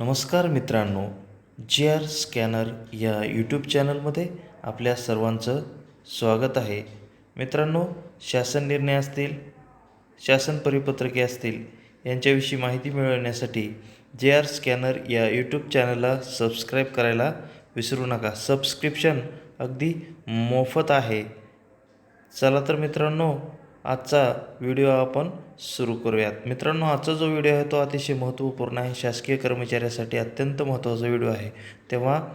नमस्कार मित्रांनो जे आर स्कॅनर या यूट्यूब चॅनलमध्ये आपल्या सर्वांचं स्वागत आहे. मित्रांनो शासन निर्णय असतील शासन परिपत्रके असतील यांच्याविषयी माहिती मिळवण्यासाठी जे आर स्कॅनर या यूट्यूब चॅनलला सबस्क्राईब करायला विसरू नका. सबस्क्रिप्शन अगदी मोफत आहे. चला तर मित्रांनो आजचा व्हिडिओ आपण सुरू करूयात. मित्रांनो आजचा जो व्हिडिओ आहे तो अतिशय महत्त्वपूर्ण आहे. शासकीय कर्मचाऱ्यासाठी अत्यंत महत्त्वाचा व्हिडिओ आहे. तेव्हा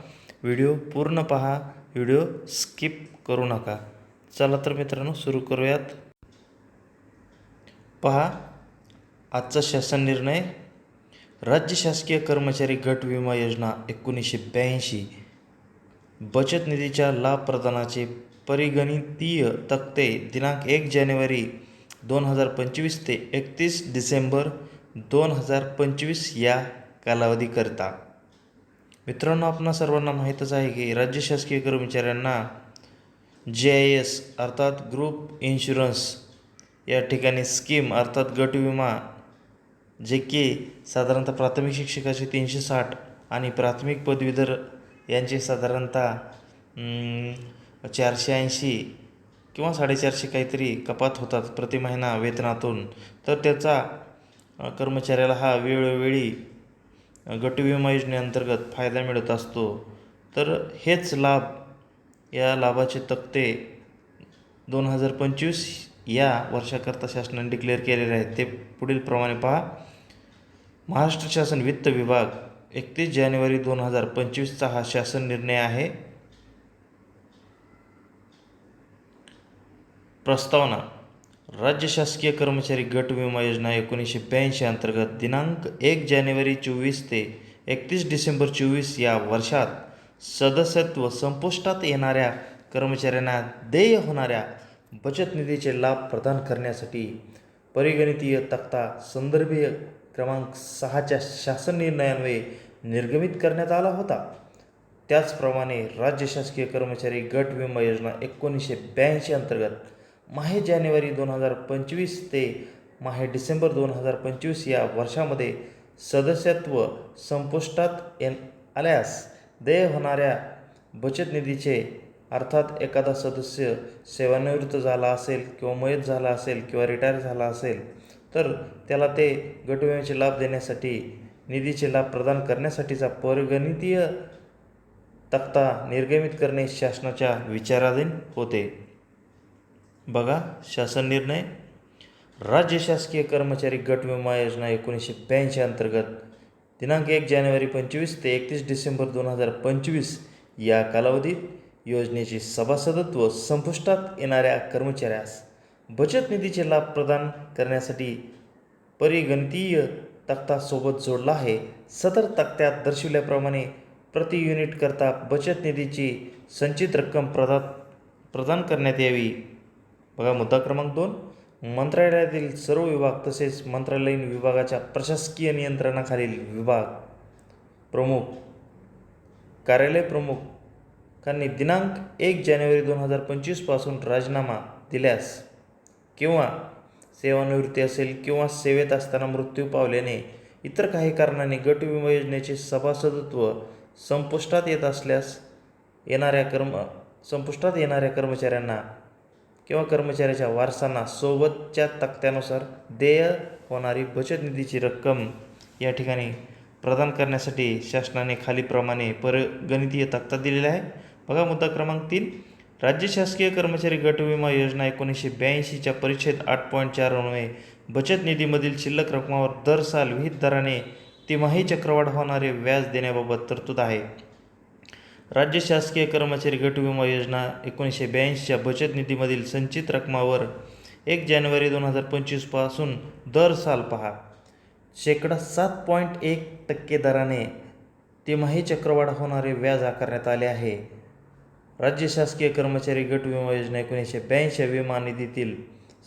व्हिडिओ पूर्ण पहा व्हिडिओ स्किप करू नका. चला तर मित्रांनो सुरू करूयात. पहा आजचा शासन निर्णय. राज्य शासकीय कर्मचारी गट विमा योजना एकोणीसशे ब्याऐंशी. बचत निधीच्या लाभ प्रदानाचे परिगणितीय तक्ते दिनांक एक जानेवारी दोन हजार पंचवीस ते एकतीस डिसेंबर दोन हजार पंचवीस या कालावधीकरता. मित्रांनो आपणा सर्वांना माहीतच आहे की राज्य शासकीय कर्मचाऱ्यांना जे आय एस अर्थात ग्रुप इन्शुरन्स या ठिकाणी स्कीम अर्थात गट विमा जे की साधारणतः प्राथमिक शिक्षकाचे तीनशे साठ आणि प्राथमिक पदवीधर यांचे साधारणतः चारशे ऐंशी किंवा साडेचारशे काहीतरी कपात होतात प्रति महिना वेतनातून. तर त्याचा कर्मचाऱ्याला हा वेळोवेळी गटविमा गट विमा योजनेअंतर्गत फायदा मिळत असतो. तर हेच लाभ या लाभाचे तक्ते दोन हजार पंचवीस या वर्षाकरता शासनाने डिक्लेअर केलेले आहेत. ते पुढील प्रमाणे पहा. महाराष्ट्र शासन वित्त विभाग एकतीस जानेवारी दोन हजार पंचवीसचा हा शासन निर्णय आहे. प्रस्तावना राज्य शासकीय कर्मचारी गट विमा योजना एकोणीसशे ब्याऐंशी अंतर्गत दिनांक एक जानेवारी चोवीस ते एकतीस डिसेंबर चोवीस या वर्षात सदस्यत्व संपुष्टात येणाऱ्या कर्मचाऱ्यांना देय होणाऱ्या बचत निधीचे लाभ प्रदान करण्यासाठी परिगणितीय तक्ता संदर्भीय क्रमांक सहाच्या शासन निर्णयान्वये निर्गमित करण्यात आला होता. त्याचप्रमाणे राज्य शासकीय कर्मचारी गट विमा योजना एकोणीसशे ब्याऐंशी अंतर्गत माहे जानेवारी दोन हजार पंचवीस ते माहे डिसेंबर दोन हजार पंचवीस या वर्षामध्ये सदस्यत्व संपुष्टात येण आल्यास देय होणाऱ्या बचत निधीचे अर्थात एखादा सदस्य सेवानिवृत्त झाला असेल किंवा मयत झाला असेल किंवा रिटायर झाला असेल तर त्याला ते गटविम्याचे लाभ देण्यासाठी निधीचे लाभ प्रदान करण्यासाठीचा परिगणितीय तक्ता निर्गमित करणे शासनाच्या विचाराधीन होते. बघा शासन निर्णय. राज्य शासकीय कर्मचारी गट विमा योजना एकोणीसशे ब्याऐंशी अंतर्गत दिनांक एक जानेवारी पंचवीस ते एकतीस डिसेंबर दोन हजार पंचवीस या कालावधीत योजनेचे सभासदत्व संपुष्टात येणाऱ्या कर्मचाऱ्यास बचत निधीचे लाभ प्रदान करण्यासाठी परिगणतीय तक्तासोबत जोडला आहे. सदर तक्त्यात दर्शविल्याप्रमाणे प्रति युनिटकरता बचत निधीची संचित रक्कम प्रदा प्रदान करण्यात यावी. बघा मुद्दा क्रमांक दोन. मंत्रालयातील सर्व विभाग तसेच मंत्रालयीन विभागाच्या प्रशासकीय नियंत्रणाखालील विभाग प्रमुख कार्यालय प्रमुखांनी दिनांक एक जानेवारी दोन हजार पंचवीसपासून राजीनामा दिल्यास किंवा सेवानिवृत्ती असेल किंवा सेवेत असताना मृत्यू पावल्याने इतर काही कारणाने गट विमा योजनेचे सभासदत्व संपुष्टात येत असल्यास येणाऱ्या कर्म संपुष्टात येणाऱ्या कर्मचाऱ्यांना किंवा कर्मचाऱ्याच्या वारसांना सोबतच्या तक्त्यानुसार देय होणारी बचत निधीची रक्कम या ठिकाणी प्रदान करण्यासाठी शासनाने खालीप्रमाणे परगणितीय तक्ता दिलेला आहे. बघा मुद्दा क्रमांक तीन. राज्य शासकीय कर्मचारी गट विमा योजना एकोणीसशे ब्याऐंशीच्या परिच्छेद आठ पॉईंट चार अन्वये बचत निधीमधील शिल्लक रकमावर दर साल विहित दराने तिमाही चक्रवाढ होणारे व्याज देण्याबाबत तरतूद आहे. राज्य शासकीय कर्मचारी गट विमा योजना एकोणीसशे ब्याऐंशीच्या बचत निधीमधील संचित रकमावर एक जानेवारी दोन हजार पंचवीसपासून दर साल पहा. शेकडा सात पॉईंट एक टक्के दराने तिमाही चक्रवाढ होणारे व्याज आकारण्यात आले आहे. राज्य शासकीय कर्मचारी गट विमा योजना एकोणीसशे ब्याऐंशी विमा निधीतील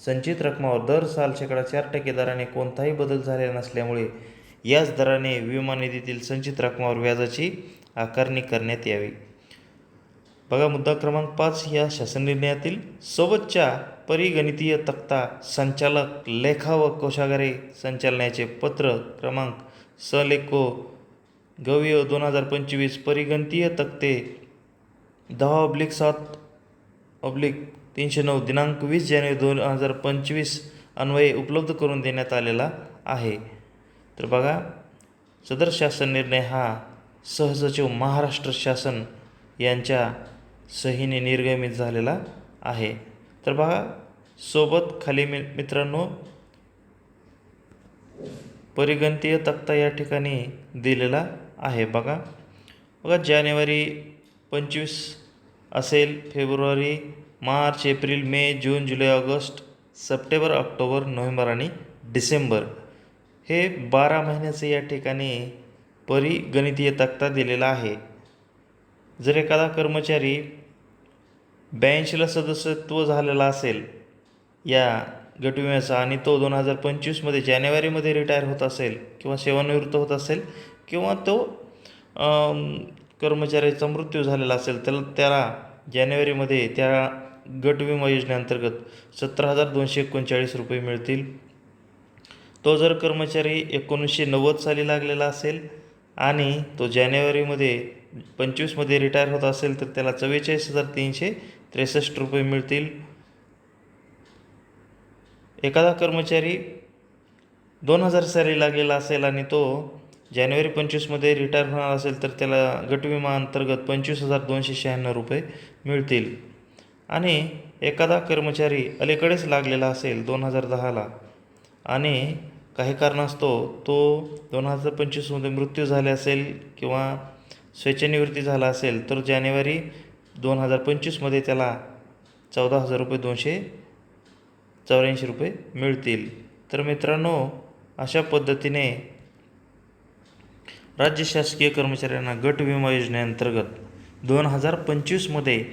संचित रकमावर दर साल शेकडा चार टक्के दराने कोणताही बदल झालेला नसल्यामुळे याच दराने विमा निधीतील संचित रकमावर व्याजाची आकारणी करण्यात यावी. बघा मुद्दा क्रमांक पाच या शासन निर्णयातील सोबतच्या परिगणितीय तक्ता संचालक लेखा व कोशागारे संचालनाचे पत्र क्रमांक सलेको गव्य दोन हजार पंचवीस परिगणितीय तक्ते दहा ऑब्लिक सात ऑब्लिक तीनशे नऊ दिनांक वीस जानेवारी दोन हजार पंचवीस अन्वये उपलब्ध करून देण्यात आलेला आहे. तर बघा सदर शासन निर्णय हा सहसचिव महाराष्ट्र शासन यांच्या सहीने निर्गमित झालेला आहे. तर बघा सोबत खाली मि मित्रांनो परिगणतीय तक्ता या ठिकाणी दिलेला आहे. बघा बघा जानेवारी पंचवीस असेल फेब्रुवारी मार्च एप्रिल मे जून जुलै ऑगस्ट सप्टेंबर ऑक्टोबर नोव्हेंबर आणि डिसेंबर. हे बारा महिन्याचे या ठिकाणी परिगणितीय तक्ता दिलेला आहे. जर एखादा कर्मचारी ब्याऐंशीला सदस्यत्व झालेला असेल या गटविम्याचा आणि तो दोन हजार पंचवीसमध्ये जानेवारीमध्ये रिटायर होत असेल किंवा सेवानिवृत्त होत असेल किंवा तो कर्मचाऱ्याचा मृत्यू झालेला असेल तर त्याला जानेवारीमध्ये त्या गटविमा योजनेअंतर्गत सतरा हजार दोनशे एकोणचाळीस रुपये मिळतील. तो जर कर्मचारी एकोणीसशे नव्वद साली लागलेला असेल आणि तो जानेवारीमध्ये पंचवीसमध्ये रिटायर होत असेल तर त्याला चव्वेचाळीस हजार तीनशे त्रेसष्ट रुपये मिळतील. एखादा कर्मचारी दोन हजार साली लागलेला असेल आणि तो जानेवारी पंचवीसमध्ये रिटायर होणार असेल तर त्याला गटविमा अंतर्गत पंचवीस हजार दोनशे शहाण्णव रुपये मिळतील. आणि एखादा कर्मचारी अलीकडेच लागलेला असेल दोन हजार दहाला आणि काही कारणास्तव तो दोन हजार पंचवीसमध्ये मृत्यू झाले असेल किंवा स्वेच्छानिवृत्ती झाला असेल तर जानेवारी दोन हजार पंचवीसमध्ये त्याला चौदा हजार रुपये दोनशे चौऱ्याऐंशी रुपये मिळतील. तर मित्रांनो अशा पद्धतीने राज्य शासकीय कर्मचाऱ्यांना गट विमा योजनेअंतर्गत दोन हजार पंचवीसमध्ये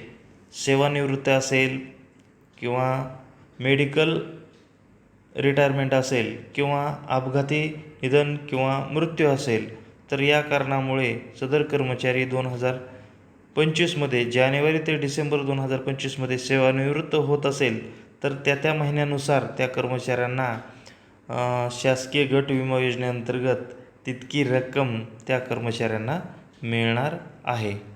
सेवानिवृत्त असेल किंवा मेडिकल रिटायरमेंट असेल किंवा अपघाती निधन किंवा मृत्यू असेल तर या कारणामुळे सदर कर्मचारी दोन हजार पंचवीसमध्ये जानेवारी ते डिसेंबर दोन हजार पंचवीसमध्ये सेवानिवृत्त होत असेल तर त्या त्या महिन्यानुसार त्या कर्मचाऱ्यांना शासकीय गट विमा योजनेअंतर्गत तितकी रक्कम त्या कर्मचाऱ्यांना मिळणार आहे.